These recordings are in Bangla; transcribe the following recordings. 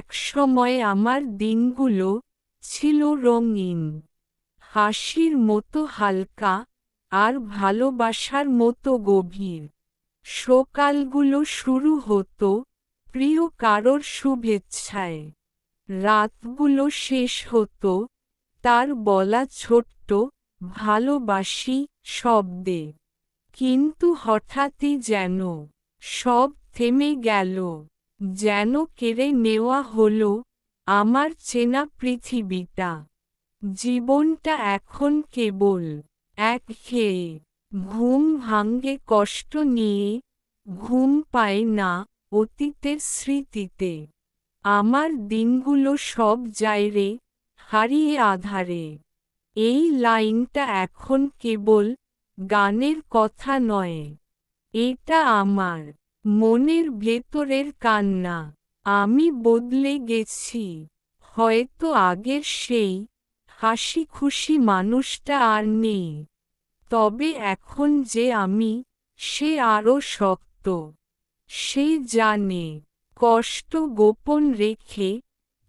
একসময় আমার দিনগুলো ছিল রঙিন। হাসির মতো হালকা আর ভালোবাসার মতো গভীর। সকালগুলো শুরু হতো প্রিয় কারোর শুভেচ্ছায়। রাতগুলো শেষ হতো তার বলা ছোট্ট ভালোবাসি শব্দে। কিন্তু হঠাৎই যেন সব থেমে গেল। যেন কেড়ে নেওয়া হল আমার চেনা পৃথিবীটা। জীবনটা এখন কেবল এক খেয়ে। ঘুম ভাঙ্গে কষ্ট নিয়ে, ঘুম পায় না অতীতের স্মৃতিতে। আমার দিনগুলো সব যায় রে, হারিয়ে আধারে। এই লাইনটা এখন কেবল গানের কথা নয়, এটা আমার। মনের ভেতরের কান্না। আমি বদলে গেছি। হয়তো আগের সেই হাসি খুশি মানুষটা আর নেই। তবে এখন যে আমি, সে আরও শক্ত। সে জানে, কষ্ট গোপন রেখে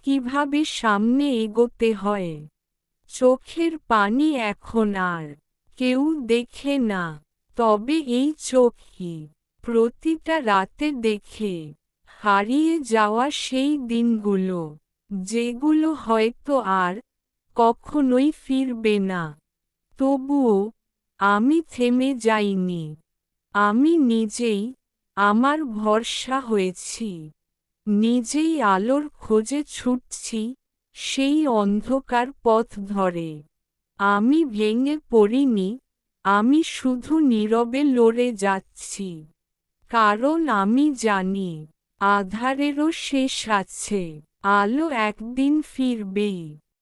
কীভাবে সামনে এগোতে হয়। চোখের পানি এখন আর কেউ দেখে না, তবে এই চোখই। প্রতিটা রাতে দেখে হারিয়ে যাওয়া সেই দিনগুলো, যেগুলো হয়তো আর কখনোই ফিরবে না। তবুও আমি থেমে যাইনি। আমি নিজেই আমার ভরসা হয়েছি। নিজেই আলোর খোঁজে ছুটছি সেই অন্ধকার পথ ধরে। আমি ভেঙে পড়িনি, আমি শুধু নীরবে লড়ে যাচ্ছি। কারণ আমি জানি আধারেরও শেষ আছে আলো একদিন ফিরবেই।